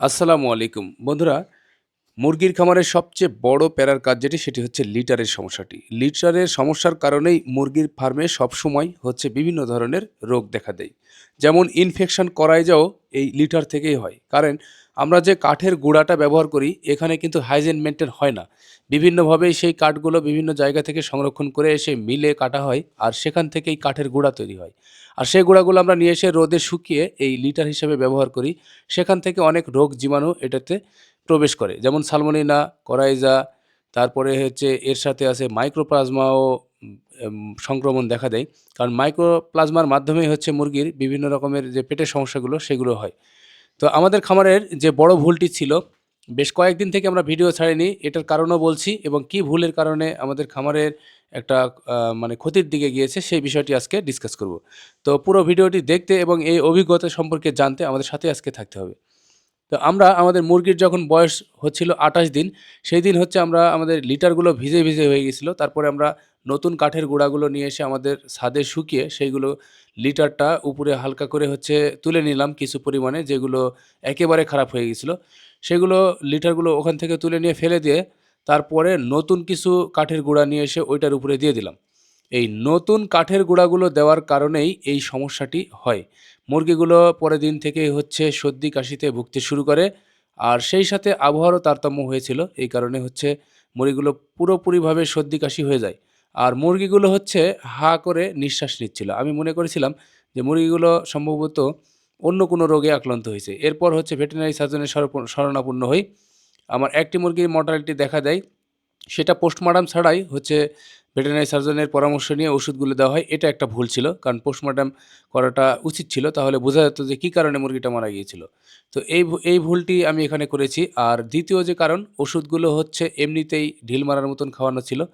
আসসালামু আলাইকুম। বন্ধুরা, মুরগির খামারের সবচেয়ে বড় প্যারার কাজ যেটি, সেটি হচ্ছে লিটারের সমস্যাটি। লিটারের সমস্যার কারণেই মুরগির ফার্মে সবসময় হচ্ছে বিভিন্ন ধরনের রোগ দেখা দেয়। যেমন ইনফেকশন করাই যাও, এই লিটার থেকেই হয়। কারণ আমরা যে কাঠের গুঁড়াটা ব্যবহার করি, এখানে কিন্তু হাইজেন মেনটেন হয় না। বিভিন্নভাবে সেই কাঠগুলো বিভিন্ন জায়গা থেকে সংরক্ষণ করে এসে মিলে কাটা হয় আর সেখান থেকেই কাঠের গুঁড়া তৈরি হয়। আর সেই গুঁড়াগুলো আমরা নিয়ে এসে রোদে শুকিয়ে এই লিটার হিসেবে ব্যবহার করি। সেখান থেকে অনেক রোগ জীবাণু এটাতে প্রবেশ করে। যেমন সালমোনিনা, করাইজা, তারপরে হচ্ছে এর সাথে আছে মাইক্রোপ্লাজমাও সংক্রমণ দেখা দেয়। কারণ মাইক্রোপ্লাজমার মাধ্যমেই হচ্ছে মুরগির বিভিন্ন রকমের যে পেটের সমস্যাগুলো সেগুলো হয়। তো আমাদের খামারের যে বড় ভুলটি ছিল, বেশ কয়েকদিন থেকে আমরা ভিডিও ছাড়িনি, এটার কারণও বলছি এবং কি ভুলের কারণে আমাদের খামারের একটা মানে ক্ষতির দিকে গিয়েছে, সেই বিষয়টি আজকে ডিসকাস করব। তো পুরো ভিডিওটি দেখতে এবং এই অভিজ্ঞতা সম্পর্কে জানতে আমাদের সাথে আজকে থাকতে হবে। তো আমরা, আমাদের মুরগির যখন বয়স হচ্ছিল আঠাশ দিন, সেই দিন হচ্ছে আমরা আমাদের লিটারগুলো ভিজে ভিজে হয়ে গেছিল তারপরে আমরা নতুন কাঠের গুঁড়াগুলো নিয়ে এসে আমাদের ছাদে শুকিয়ে সেইগুলো লিটারটা উপরে হালকা করে হচ্ছে তুলে নিলাম কিছু পরিমাণে, যেগুলো একেবারে খারাপ হয়ে গেছিল। সেগুলো লিটারগুলো ওখান থেকে তুলে নিয়ে ফেলে দিয়ে তারপরে নতুন কিছু কাঠের গুঁড়া নিয়ে এসে ওইটার উপরে দিয়ে দিলাম। এই নতুন কাঠের গুঁড়াগুলো দেওয়ার কারণেই এই সমস্যাটি হয়। মুরগিগুলো পরের দিন থেকেই হচ্ছে সর্দি কাশিতে ভুগতে শুরু করে আর সেই সাথে আবহাওয়ারও তারতম্য হয়েছিল। এই কারণে হচ্ছে মুরগিগুলো পুরোপুরিভাবে সর্দি কাশি হয়ে যায়। আর মুরগিগুলো হচ্ছে হা করে নিঃশ্বাস নিচ্ছিল। আমি মনে করেছিলাম যে মুরগিগুলো সম্ভবত অন্য কোনো রোগে আক্রান্ত হয়েছে। এরপর হচ্ছে ভেটেরিনারি সার্জনের শরণ- শরণাপন্ন হই। আমার একটি মুরগির মর্টালিটি দেখা দেয়। সেটা পোস্টমর্টম ছাড়াই হচ্ছে ভেটেরিনারি সার্জনের পরামর্শ নিয়ে ওষুধগুলো দেওয়া হয়। এটা একটা ভুল ছিল, কারণ পোস্টমর্টম করাটা উচিত ছিল। তাহলে বোঝা যেত যে কী কারণে মুরগিটা মারা গিয়েছিল। তো এই এই ভুলটি আমি এখানে করেছি। আর দ্বিতীয় যে কারণ, ওষুধগুলো হচ্ছে এমনিতেই ঢিল মারার মতন খাওয়ানো ছিল।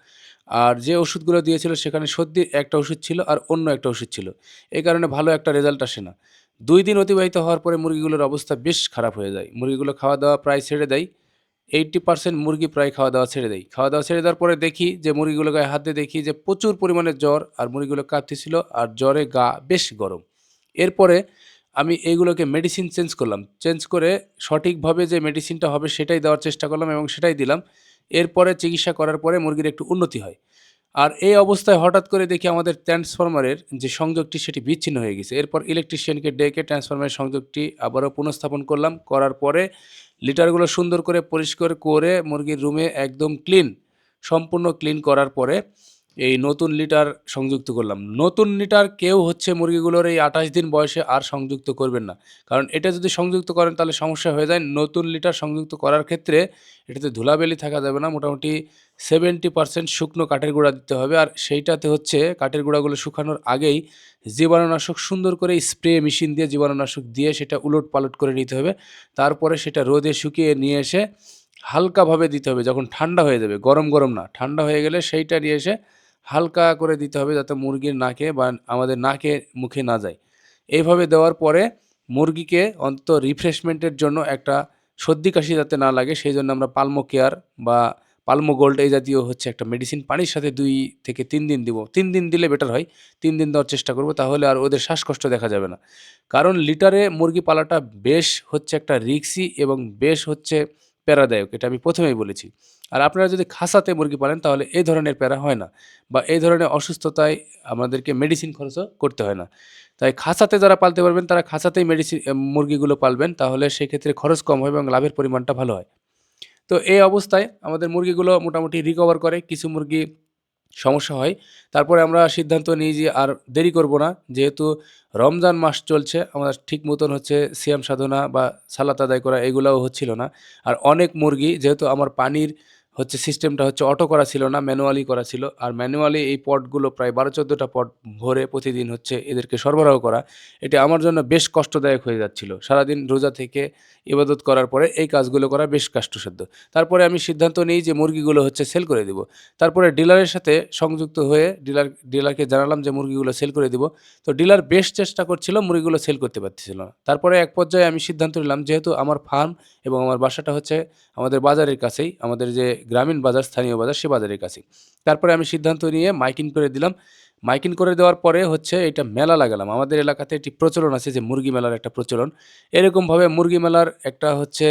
আর যে ওষুধগুলো দিয়েছিল সেখানে সর্দির একটা ওষুধ ছিল আর অন্য একটা ওষুধ ছিল। এই কারণে ভালো একটা রেজাল্ট আসে না। দুই দিন অতিবাহিত হওয়ার পরে মুরগিগুলোর অবস্থা বেশ খারাপ হয়ে যায়। মুরগিগুলো খাওয়া দাওয়া প্রায় ছেড়ে দেয়। এইট্টি পার্সেন্ট মুরগি প্রায় খাওয়া দাওয়া ছেড়ে দেয়। খাওয়া দাওয়া ছেড়ে দেওয়ার পরে দেখি যে মুরগিগুলো গায়ে হাত দিয়ে দেখি যে প্রচুর পরিমাণে জ্বর আর মুরগিগুলো কাঁপতেছিল আর জ্বরে গা বেশ গরম। এরপরে আমি এইগুলোকে মেডিসিন চেঞ্জ করলাম। চেঞ্জ করে সঠিকভাবে যে মেডিসিনটা হবে সেটাই দেওয়ার চেষ্টা করলাম এবং সেটাই দিলাম। এরপরে চিকিৎসা করার পরে মুরগির একটু উন্নতি হয়। আর এই অবস্থায় হঠাৎ করে দেখি আমাদের ট্রান্সফরমারের যে সংযোগটি সেটি বিচ্ছিন্ন হয়ে গেছে। এরপর ইলেকট্রিশিয়ানকে ডেকে ট্রান্সফরমারের সংযোগটি আবারও পুনঃস্থাপন করলাম। করার পরে লিটারগুলো সুন্দর করে পরিষ্কার করে মুরগির রুমে একদম ক্লিন, সম্পূর্ণ ক্লিন করার পরে এই নতুন লিটার সংযুক্ত করলাম। নতুন লিটার কেউ হচ্ছে মুরগিগুলোর এই আঠাশ দিন বয়সে আর সংযুক্ত করবেন না। কারণ এটা যদি সংযুক্ত করেন তাহলে সমস্যা হয়ে যায়। নতুন লিটার সংযুক্ত করার ক্ষেত্রে এটাতে ধুলাবেলি থাকা যাবে না। মোটামুটি সেভেন্টি পার্সেন্ট শুকনো কাঠের গুঁড়া দিতে হবে। আর সেইটাতে হচ্ছে কাঠের গুঁড়াগুলো শুকানোর আগেই জীবাণুনাশক সুন্দর করে স্প্রে মেশিন দিয়ে জীবাণুনাশক দিয়ে সেটা উলট পালট করে নিতে হবে। তারপরে সেটা রোদে শুকিয়ে নিয়ে এসে হালকাভাবে দিতে হবে। যখন ঠান্ডা হয়ে যাবে, গরম গরম না, ঠান্ডা হয়ে গেলে সেইটা নিয়ে এসে হালকা করে দিতে হবে যাতে মুরগির নাকে বা আমাদের নাকে, মুখে না যায়। এইভাবে দেওয়ার পরে মুরগিকে অন্তত রিফ্রেশমেন্টের জন্য একটা সর্দি কাশি যাতে না লাগে, সেই জন্য আমরা পালমো কেয়ার বা পালমো গোল্ড এই জাতীয় হচ্ছে একটা মেডিসিন পানির সাথে দুই থেকে তিন দিন দিব। তিন দিন দিলে বেটার হয়। তিন দিন দেওয়ার চেষ্টা করব, তাহলে আর ওদের শ্বাসকষ্ট দেখা যাবে না। কারণ লিটারে মুরগি পালাটা বেশ হচ্ছে একটা রিক্সি এবং বেশ হচ্ছে প্যারাদায়ক, এটা আমি প্রথমেই বলেছি। আর আপনারা যদি খাসাতে মুরগি পালেন, তাহলে এই ধরনের প্যারা হয় না বা এই ধরনের অসুস্থতায় আমাদেরকে মেডিসিন খরচও করতে হয় না। তাই খাসাতে যারা পালতে পারবেন, তারা খাসাতেই মেডিসিন মুরগিগুলো পালবেন, তাহলে সেক্ষেত্রে খরচ কম হয় এবং লাভের পরিমাণটা ভালো হয়। তো এই অবস্থায় আমাদের মুরগিগুলো মোটামুটি রিকভার করে, কিছু মুরগি সমস্যা হয়। তারপরে আমরা সিদ্ধান্ত নিই যে আর দেরি করব না, যেহেতু রমজান মাস চলছে, আমরা ঠিক মতন হচ্ছে সিয়াম সাধনা বা সালাত আদায় করা এগুলোও হচ্ছিল না। আর অনেক মুরগি, যেহেতু আমার পানির হচ্ছে সিস্টেমটা হচ্ছে অটো করা ছিল না ম্যানুয়ালি করা ছিল। আর ম্যানুয়ালি এই পটগুলো প্রায় বারো চোদ্দোটা পট ভরে প্রতিদিন হচ্ছে এদেরকে সরবরাহ করা। এটা আমার জন্য বেশ কষ্টদায়ক হয়ে যাচ্ছিল। সারাদিন রোজা থেকে ইবাদত করার পরে এই কাজগুলো করা বেশ কষ্টসাধ্য। তারপরে আমি সিদ্ধান্ত নিই যে মুরগিগুলো হচ্ছে সেল করে দিব। তারপরে ডিলারের সাথে সংযুক্ত হয়ে ডিলার, ডিলারকে জানালাম যে মুরগিগুলো সেল করে দিব। তো ডিলার বেশ চেষ্টা করছিল, মুরগিগুলো সেল করতে পারতেছিল না। তারপরে এক পর্যায়ে আমি সিদ্ধান্ত নিলাম, যেহেতু আমার ফার্ম এবং আমার বাসাটা হচ্ছে আমাদের বাজারের কাছেই, আমাদের যে গ্রামীণ বাজার, স্থানীয় বাজার, সে বাজারের কাছে। তারপরে আমি সিদ্ধান্ত নিয়ে মাইকিং করে দিলাম। মাইকিং করে দেওয়ার পরে হচ্ছে এটা মেলা লাগালাম। আমাদের এলাকাতে একটি প্রচলন আছে যে মুরগি মেলার একটা প্রচলন। এরকমভাবে মুরগি মেলার একটা হচ্ছে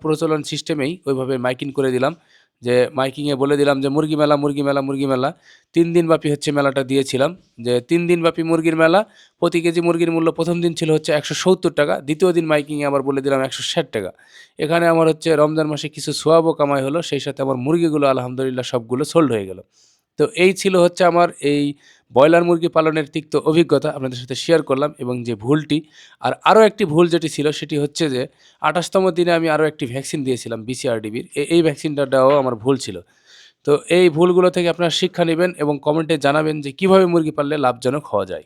প্রচলন সিস্টেমেই ওইভাবে মাইকিং করে দিলাম। যে মাইকিংয়ে বলে দিলাম যে মুরগি মেলা মুরগি মেলা মুরগি মেলা। তিন দিন ব্যাপী হচ্ছে মেলাটা দিয়েছিলাম। যে তিন দিন ব্যাপী মুরগির মেলা, প্রতি কেজি মুরগির মূল্য প্রথম দিন ছিল হচ্ছে একশো সত্তর টাকা, দ্বিতীয় দিন মাইকিংয়ে আবার বলে দিলাম একশো ষাট টাকা। এখানে আমার হচ্ছে রমজান মাসে কিছু সোয়াবও কামাই হলো, সেই সাথে আমার মুরগিগুলো আলহামদুলিল্লাহ সবগুলো সোল্ড হয়ে গেল। তো এই ছিল হচ্ছে আমার এই ব্রয়লার মুরগি পালনের তিক্ত অভিজ্ঞতা আপনাদের সাথে শেয়ার করলাম এবং যে ভুলটি আর আরও একটি ভুল যেটি ছিল সেটি হচ্ছে যে আঠাশতম দিনে আমি আরও একটি ভ্যাকসিন দিয়েছিলাম বিসিআরডিবির এই ভ্যাকসিনটা দেওয়াও আমার ভুল ছিল। তো এই ভুলগুলো থেকে আপনারা শিক্ষা নেবেন এবং কমেন্টে জানাবেন যে কীভাবে মুরগি পাললে লাভজনক হওয়া যায়।